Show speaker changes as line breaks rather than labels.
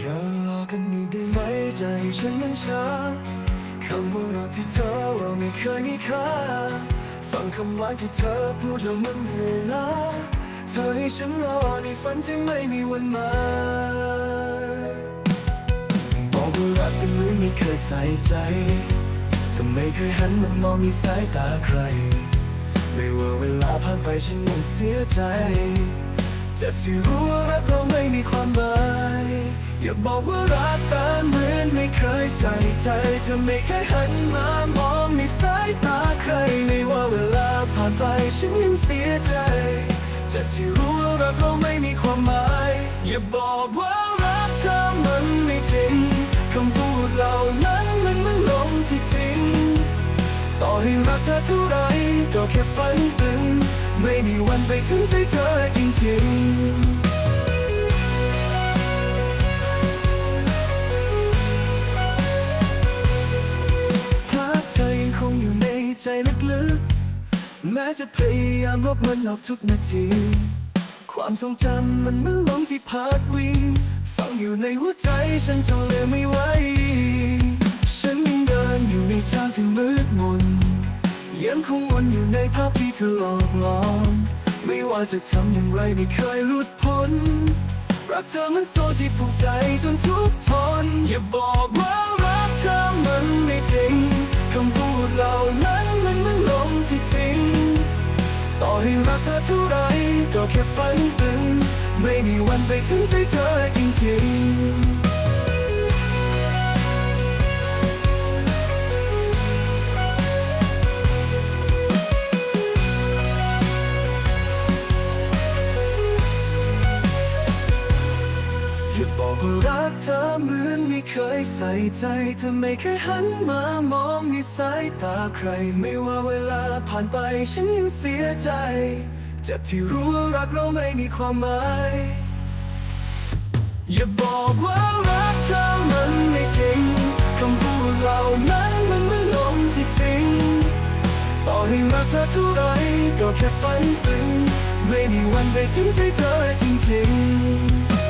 อย่าหลอกกันนี่ได้ไหมใจฉันมันช้าคำว่ารักที่เธอเราไม่เคยมีค่าฟังคำหวานที่เธอพูดแล้วมันเหนื่อยล้าเธอให้ฉันรอในฝันที่ไม่มีวันมาบอกว่ารักแต่มือไม่เคยใส่ใจเธอไม่เคยหันมามองในสายตาใคร ไม่ว่าเวลาผ่านไปฉันยังเสียใจ เจ็บที่รู้ว่ารักเราไม่มีความหมาย อย่าบอกว่ารักตาเหมือนไม่เคยใส่ใจเธอไม่เคยหันมามองในสายตาใครไม่ว่าเวลาผ่านไปฉันยังเสียใจ เจ็บที่รู้ว่ารักเราไม่มีความหมาย อย่าบอกว่า เธอเท่าไรก็แค่ฝันตึงไม่มีวันไปถึงใจเธอจริงๆหากเธอยังคงอยู่ในใจลึกๆ แม้จะพยายามลบมันออกทุกนาที ความทรงจำมันเหมือนลมที่พัดวิ่ง ฝังอยู่ในหัวใจฉันจนลืมไม่ไหว ฉันยังเดินอยู่ในทางที่มืดมน ยังคงวนอยู่ในภาพที่เธอหลอกหลอน ไม่ว่าจะทำอย่างไรไม่เคยหลุดพ้น รักเธอมันโซ่ที่ผูกใจจนทุกทน อย่าบอกว่ารักเธอมันไม่จริงคำพูดเหล่านั้นมันเหมันลมที่ทิ้ง ต่อให้รักเธอเท่าไรก็แค่ฝันตึงไม่มีวันไปถึงใจเธอจริงๆ รักเธอเหมือนไม่เคยใส่ใจ เธอไม่เคยหันมามองในสายตาใคร ไม่ว่าเวลาผ่านไปฉันยังเสียใจ เจ็บที่รู้ว่ารักเราไม่มีความหมาย อย่าบอกว่ารักเธอมันไม่จริงคำพูดเหล่านั้นมันเหมือนลมที่ทิ้งต่อให้รักเธอเท่าไรก็แค่ฝันตึงไม่มีวันไปถึงใจเธอจริงๆ